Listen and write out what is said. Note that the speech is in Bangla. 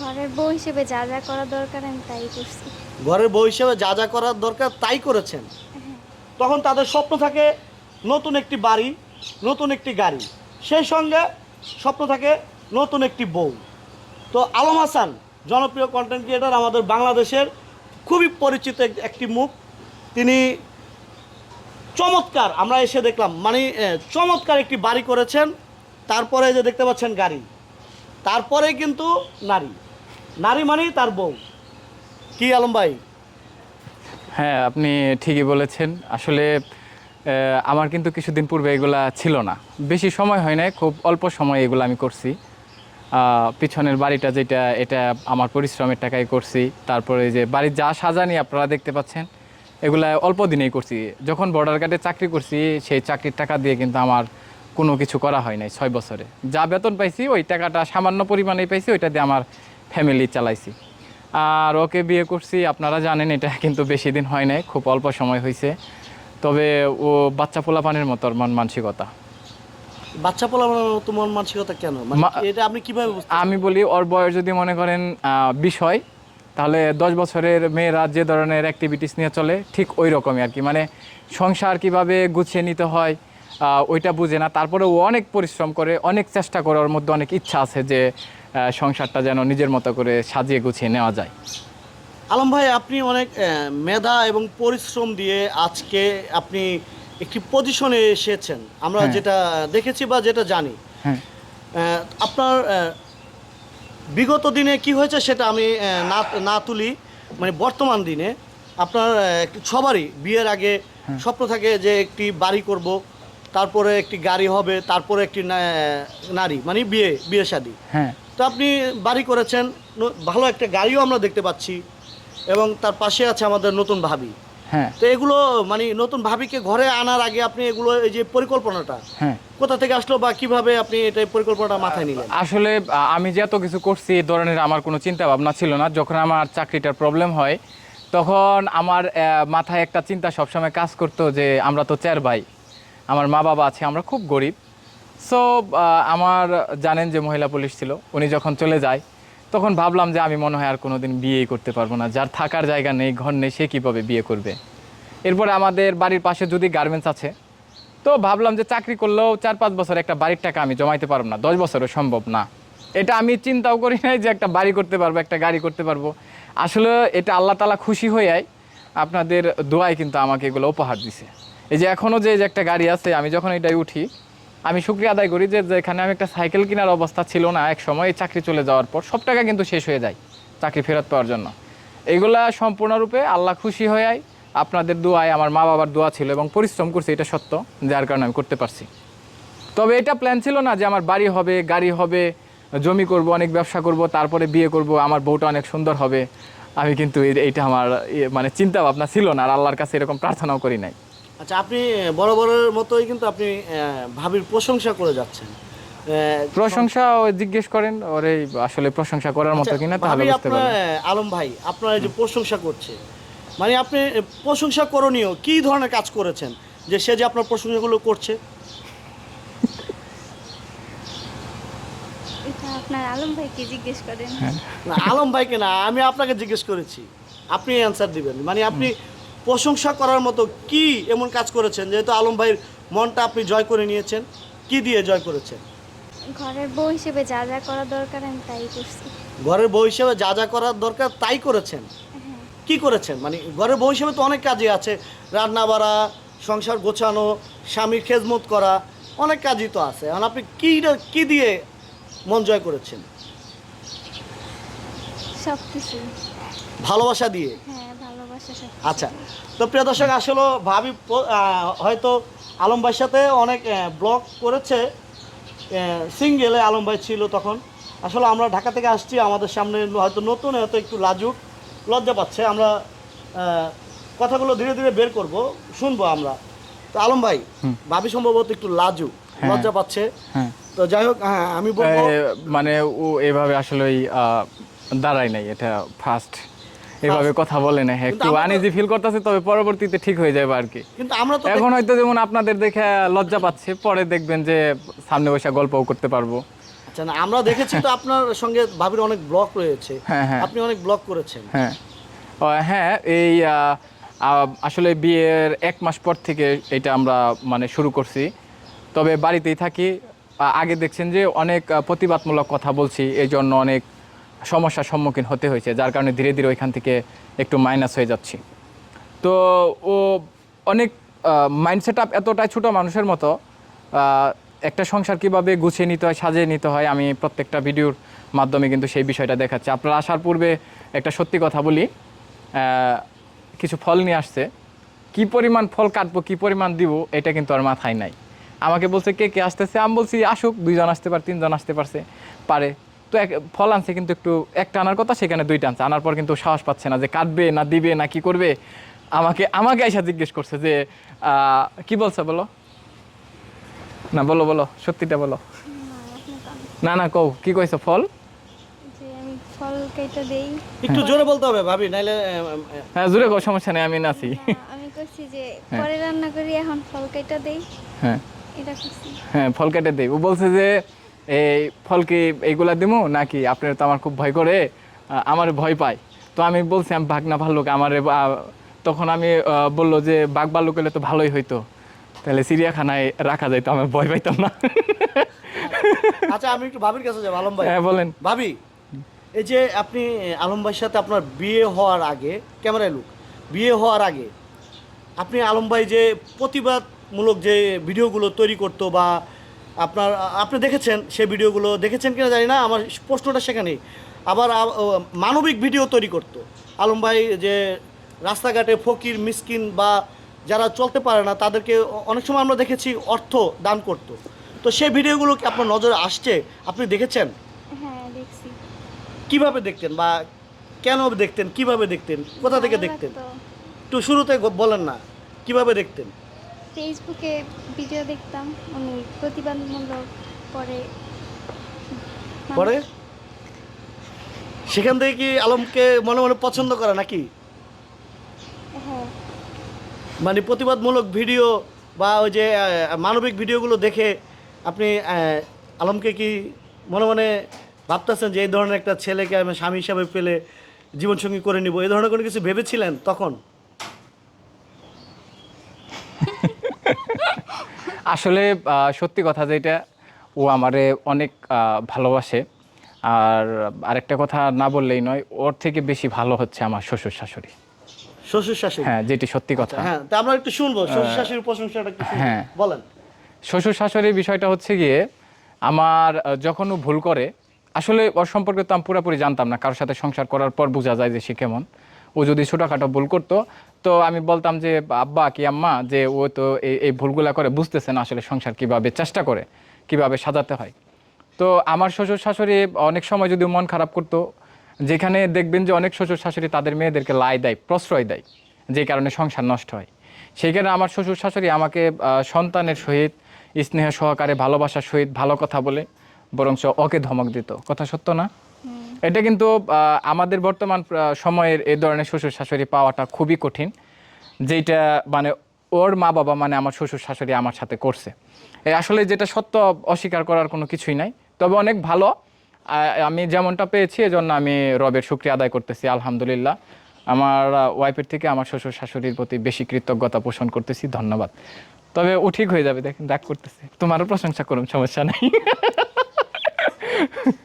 ঘরের বউ হিসেবে যা যা করা দরকার আমি তাই করছি। ঘরের বউ হিসেবে যা যা করার দরকার তাই করেছেন? তখন তাদের স্বপ্ন থাকে নতুন একটি বাড়ি নতুন একটি গাড়ি। সেই সঙ্গে স্বপ্ন থাকে নতুন একটি বউ। তো আলম হাসান জনপ্রিয় কন্টেন্ট ক্রিয়েটার আমাদের বাংলাদেশের খুবই পরিচিত একটি মুখ। তিনি চমৎকার আমরা এসে দেখলাম মানে চমৎকার একটি বাড়ি করেছেন। তারপরে যে দেখতে পাচ্ছেন গাড়ি। তারপরে কিন্তু নারী। নারী মানেই তার বউ। কি আলম ভাই? হ্যাঁ আপনি ঠিকই বলেছেন। আসলে আমার কিন্তু কিছুদিন পূর্বে এগুলা ছিল না। বেশি সময় হয় নাই, খুব অল্প সময় এগুলো আমি করছি। পিছনের বাড়িটা যেটা, এটা আমার পরিশ্রমের টাকায় করছি। তারপরে যে বাড়ির যা সাজানি আপনারা দেখতে পাচ্ছেন, এগুলা অল্প দিনেই করছি। যখন বর্ডার গার্ডে চাকরি করছি, সেই চাকরির টাকা দিয়ে কিন্তু আমার কোনো কিছু করা হয় নাই ছয় বছরে। যা বেতন পাইছি ওই টাকাটা সামান্য পরিমাণেই পাইছি ওইটা দিয়ে আমার ফ্যামিলি চালাইছি। আর ওকে বিয়ে করছি আপনারা জানেন এটা কিন্তু বেশি দিন হয় নাই খুব অল্প সময় হয়েছে তবে ও বাচ্চা পোলাপানের মতো মন মানসিকতা। বাচ্চা পোলানোর তোমার মানসিকতা কেন? মানে এটা আপনি কীভাবে আমি বলি ওর বয়স যদি মনে করেন বিষয় তাহলে দশ বছরের মেয়েরা যে ধরনের অ্যাক্টিভিটিস নিয়ে চলে ঠিক ওই রকমই আর কি। মানে সংসার কীভাবে গুছিয়ে নিতে হয় ওইটা বুঝে না। তারপরে ও অনেক পরিশ্রম করে অনেক চেষ্টা করে ওর মধ্যে অনেক ইচ্ছা আছে যে সংসারটা যেন নিজের মতো করে সাজিয়ে গুছিয়ে নেওয়া যায়। আলম ভাই আপনি অনেক মেধা এবং পরিশ্রম দিয়ে আজকে আপনি একটি পজিশনে এসেছেন। আমরা হ্যাঁ। যেটা দেখেছি বা যেটা জানি। হ্যাঁ। আপনার বিগত দিনে কি হয়েছে সেটা আমি না না তুলি। মানে বর্তমান দিনে আপনার সবারই বিয়ের আগে স্বপ্ন থাকে যে একটি বাড়ি করব। তারপরে একটি গাড়ি হবে তারপরে একটি নারী মানে বিয়ে বিয়ে শাদী। হ্যাঁ। তো আপনি বাড়ি করেছেন ভালো একটা গাড়িও আমরা দেখতে পাচ্ছি এবং তার পাশে আছে আমাদের নতুন ভাবি। হ্যাঁ। তো এগুলো মানে নতুন ভাবিকে ঘরে আনার আগে আপনি এগুলো এই যে পরিকল্পনাটা হ্যাঁ। কোথা থেকে আসলো বা কীভাবে আপনি এটা পরিকল্পনাটা মাথায় নিলেন? আসলে আমি যে এত কিছু করছি এই ধরনের আমার কোনো চিন্তা ভাবনা ছিল না। যখন আমার চাকরিটার প্রবলেম হয় তখন আমার মাথায় একটা চিন্তা সবসময় কাজ করতো যে আমরা তো চার ভাই। আমার মা বাবা আছে, আমরা খুব গরিব। সো আমার জানেন যে মহিলা পুলিশ ছিল, উনি যখন চলে যায়, তখন ভাবলাম যে আমি মনে হয় আর কোনো দিন বিয়েই করতে পারব না। যার থাকার জায়গা নেই, ঘর নেই, সে কীভাবে বিয়ে করবে? এরপরে আমাদের বাড়ির পাশে যদি গার্মেন্টস আছে, তো ভাবলাম যে চাকরি করলেও চার পাঁচ বছর একটা বাড়ির টাকা আমি জমাইতে পারব না, দশ বছরও সম্ভব না। এটা আমি চিন্তাও করি নাই যে একটা বাড়ি করতে পারব, একটা গাড়ি করতে পারব। আসলে এটা আল্লাহ তালা খুশি হয়ে আপনাদের দোয়ায় কিন্তু আমাকে এগুলো উপহার দিছে। এই যে এখনও যে একটা গাড়ি আছে, আমি যখন এটাই উঠি, আমি শুক্রিয়া আদায় করি যে যেখানে আমি একটা সাইকেল কেনার অবস্থা ছিল না এক সময়, এই চাকরি চলে যাওয়ার পর সব টাকা কিন্তু শেষ হয়ে যায় চাকরি ফেরত পাওয়ার জন্য। এগুলা সম্পূর্ণরূপে আল্লাহ খুশি হয়ে আপনাদের দোয়ায় আমার মা বাবার দোয়া ছিল এবং পরিশ্রম করছে, এটা সত্য, যার কারণে আমি করতে পারছি। তবে এটা প্ল্যান ছিল না যে আমার বাড়ি হবে, গাড়ি হবে, জমি করব, অনেক ব্যবসা করব, তারপরে বিয়ে করব, আমার বউটা অনেক সুন্দর হবে। আমি কিন্তু এই- এইটা আমার মানে চিন্তা ভাবনা ছিল না আর আল্লাহর কাছে এরকম প্রার্থনাও করি নাই। আচ্ছা আপনি বড় বড়ের মতোই কিন্তু আপনি আহ, ভাবির প্রশংসা করে যাচ্ছেন। আহ, প্রশংসা ও জিজ্ঞেস করেন ওরে আসলে প্রশংসা করার মতো আচ্ছা, কিনা তাহলে বুঝতে আপনার পারবেন আলম ভাই আপনার এই যে প্রশংসা করছে মানে আপনি প্রশংসা করণীয় কি ধরনের কাজ করেছেন যে সে যে আপনার প্রশংসাগুলো করছে? এটা আপনার আলম ভাইকে জিজ্ঞেস করেন। না আলম ভাইকে না আমি আপনাকে জিজ্ঞেস করেছি। আপনি অ্যান্সার দিবেন। মানে আপনি প্রশংসা করার মতো কি এমন কাজ করেছেন? যেহেতু আলম ভাইয়ের মনটা আপনি জয় করে নিয়েছেন কি দিয়ে জয় করেছেন? ঘরের বউ হিসেবে যা যা করা দরকার আমি তাই করছি। ঘরের বউ হিসেবে যা যা করার দরকার তাই করেছেন? হ্যাঁ। কি করেছেন? মানে ঘরের বউ হিসেবে তো অনেক কাজই আছে। রান্না বাড়া সংসার গোছানো স্বামীর খেজমত করা অনেক কাজই তো আছে। এখন আপনি কি কি দিয়ে মন জয় করেছেন? সব কিছু ভালোবাসা দিয়ে? হ্যাঁ আচ্ছা তো প্রিয় দর্শক আসলে ভাবি হয়তো আলম ভাইয়ের সাথে অনেক ব্লগ করেছে সিঙ্গেলে আলম ভাই ছিল তখন। আসলে আমরা ঢাকা থেকে আসছি আমাদের সামনে হয়তো নতুন হয়তো একটু লাজুক লজ্জা পাচ্ছে। আমরা কথাগুলো ধীরে ধীরে বের করব শুনব আমরা। তো আলম ভাই ভাবি সম্ভবত একটু লাজুক হ্যাঁ। লজ্জা পাচ্ছে। হ্যাঁ। তো যাই হোক হ্যাঁ আমি বলব মানে ও এভাবে আসলেই আহ, দাঁড়ায় নাই এটা ফার্স্ট এভাবে কথা বলে না একটু আমরা তো- আনইজি ফিল করতেছে তবে পরবর্তীতে ঠিক হয়ে যাবে আর কি। কিন্তু আমরা তো এখন হয়তো যেমন আপনাদের দেখে লজ্জা পাচ্ছে পরে দেখবেন যে সামনে বসে গল্পও করতে পারব। আচ্ছা না আমরা দেখেছি তো আপনার সঙ্গে ভাবির অনেক ব্লগ রয়েছে। হ্যাঁ, হ্যাঁ। আপনি অনেক ব্লগ করেছেন। হ্যাঁ। হ্যাঁ এই আসলে বিয়ের এক মাস পর থেকে এটা আমরা মানে শুরু করছি। তবে বাড়িতেই থাকি। আগে দেখছেন যে অনেক প্রতিবাদমূলক কথা বলছি এই জন্য অনেক সমস্যার সম্মুখীন হতে হয়েছে, যার কারণে ধীরে ধীরে ওইখান থেকে একটু মাইনাস হয়ে যাচ্ছি। তো ও অনেক মাইন্ডসেট আপ এতটাই ছোটো মানুষের মতো একটা সংসার কীভাবে গুছিয়ে নিতে হয়, সাজিয়ে নিতে হয়, আমি প্রত্যেকটা ভিডিওর মাধ্যমে কিন্তু সেই বিষয়টা দেখাচ্ছি। আপনারা আসার পূর্বে একটা সত্যি কথা বলি কিছু ফল নিয়ে আসছে। কি পরিমাণ ফল কাটবো, কি পরিমাণ দিব, এটা কিন্তু আর মাথায় নাই। আমাকে বলছে, কে কে আসতেছে? আমি বলছি, আসুক, দুইজন আসতে পারে, তিনজন আসতে পারছে, পারে। তো এক ফল আনছে কিন্তু একটু একটা আনার কথা সেখানে দুইটা আনছে। আনার পর কিন্তু সাহস পাচ্ছে না যে কাটবে না দিবে না কি করবে। আমাকে আমাকে এসে জিজ্ঞেস করছে যে কি বলছে বলো? না বলো বলো সত্যিটা বলো। না, না কও কি কইছো ফল? ফল কেটে দেই। একটু জোরে বলতে হবে ভাবি নাইলে হ্যাঁ জুড়ে কও সমস্যা নেই আমি নাছি আমি করছি যে পরে রান্না করি এখন ফল কেটে দেই। হ্যাঁ। এটা করছি। হ্যাঁ ফল কেটে দেই। ও বলছে যে এই ফল কি এইগুলা দিমু? নাকি আপনার তো আমার খুব ভয় করে আমার ভয় পায়। তো আমি বলছি আমি বাঘ না ভাল্লুক আমার তখন আমি বলল যে বাঘ ভাল্লুক হলে তো ভালোই হইতো। তাহলে চিড়িয়াখানায় রাখা যাইতো আমি ভয় পাইতাম না। আচ্ছা আমি একটু ভাবির কাছে যাব আলম ভাই। হ্যাঁ বলেন। ভাবি এই যে আপনি আলম ভাইয়ের সাথে আপনার বিয়ে হওয়ার আগে ক্যামেরায় লুক বিয়ে হওয়ার আগে আপনি আলম ভাই যে প্রতিবাদমূলক যে ভিডিওগুলো তৈরি করতো বা আপনার আপনি দেখেছেন সেই ভিডিওগুলো দেখেছেন কিনা জানি না আমার প্রশ্নটা সেখানেই। আবার মানবিক ভিডিও তৈরি করতো। আলম ভাই যে রাস্তাঘাটে ফকির মিসকিন বা যারা চলতে পারে না তাদেরকে অনেক সময় আমরা দেখেছি অর্থ দান করতো। তো সেই ভিডিওগুলো কি আপনার নজরে আসছে? আপনি দেখেছেন? হ্যাঁ দেখছি। কীভাবে দেখতেন বা কেন দেখতেন? কীভাবে দেখতেন? কোথা থেকে দেখতেন। একটু শুরুতে বলেন না। কীভাবে দেখতেন? ফেসবুকে ভিডিও দেখতাম উনি প্রতিবাদমূলক পরে পরে সেখান থেকে কি আলমকে মনে মনে পছন্দ করে নাকি? হ্যাঁ। মানে প্রতিবাদমূলক ভিডিও বা ওই যে মানবিক ভিডিওগুলো দেখে আপনি আলমকে কি মনে মনে ভাবতেছেন যে এই ধরনের একটা ছেলেকে আমি স্বামী হিসাবে পেলে জীবনসঙ্গী করে নিব? এই ধরনের কোনো কিছু ভেবেছিলেন তখন? আসলে সত্যি কথা যেটা ও আমারে অনেক ভালোবাসে। আর আরেকটা কথা না বললেই নয় ওর থেকে বেশি ভালো হচ্ছে আমার শ্বশুর শাশুড়ি। শ্বশুর শাশুড়ি? হ্যাঁ যেটি সত্যি কথা। হ্যাঁ তা আমরা একটু শুনব। শ্বশুর শাশুড়ির প্রশংসাটা শুনব। হ্যাঁ। বলেন। শ্বশুর শাশুড়ির বিষয়টা হচ্ছে গিয়ে আমার যখন ও ভুল করে আসলে ওর সম্পর্কে তো আমি পুরোপুরি জানতাম না কারোর সাথে সংসার করার পর বোঝা যায় যে সে কেমন। ও যদি ছোটোখাটো ভুল করতো, তো আমি বলতাম যে, আব্বা কি আম্মা? যে, ও তো এই ভুলগুলা করে বুঝতেছে না আসলে সংসার কীভাবে চেষ্টা করে, কীভাবে সাজাতে হয়। তো আমার শ্বশুর শাশুড়ি অনেক সময় যদি মন খারাপ করতো, যেখানে দেখবেন যে অনেক শ্বশুর শাশুড়ি তাদের মেয়েদেরকে লাই দেয়, প্রশ্রয় দেয়, যে কারণে সংসার নষ্ট হয়। সেইখানে আমার শ্বশুর শাশুড়ি আমাকে সন্তানের সহিত, স্নেহ সহকারে, ভালোবাসার সহিত ভালো কথা বলে, বরঞ্চ ওকে ধমক দিত। কথা সত্য না? এটা কিন্তু আমাদের বর্তমান সময়ের এ ধরনের শ্বশুর শাশুড়ি পাওয়াটা খুবই কঠিন যেটা মানে ওর মা বাবা মানে আমার শ্বশুর শাশুড়ি আমার সাথে করছে। আসলে যেটা সত্য, অস্বীকার করার কোনো কিছুই নাই। তবে অনেক ভালো আমি যেমনটা পেয়েছি, এজন্য আমি রবের শুক্রিয়া আদায় করতেছি, আলহামদুলিল্লাহ। আমার ওয়াইফের থেকে আমার শ্বশুর শাশুড়ির প্রতি বেশি কৃতজ্ঞতা পোষণ করতেছি, ধন্যবাদ। তবে ও ঠিক হয়ে যাবে, দেখেন, রাগ করতেছে। তোমারও প্রশংসা করুন, সমস্যা নেই।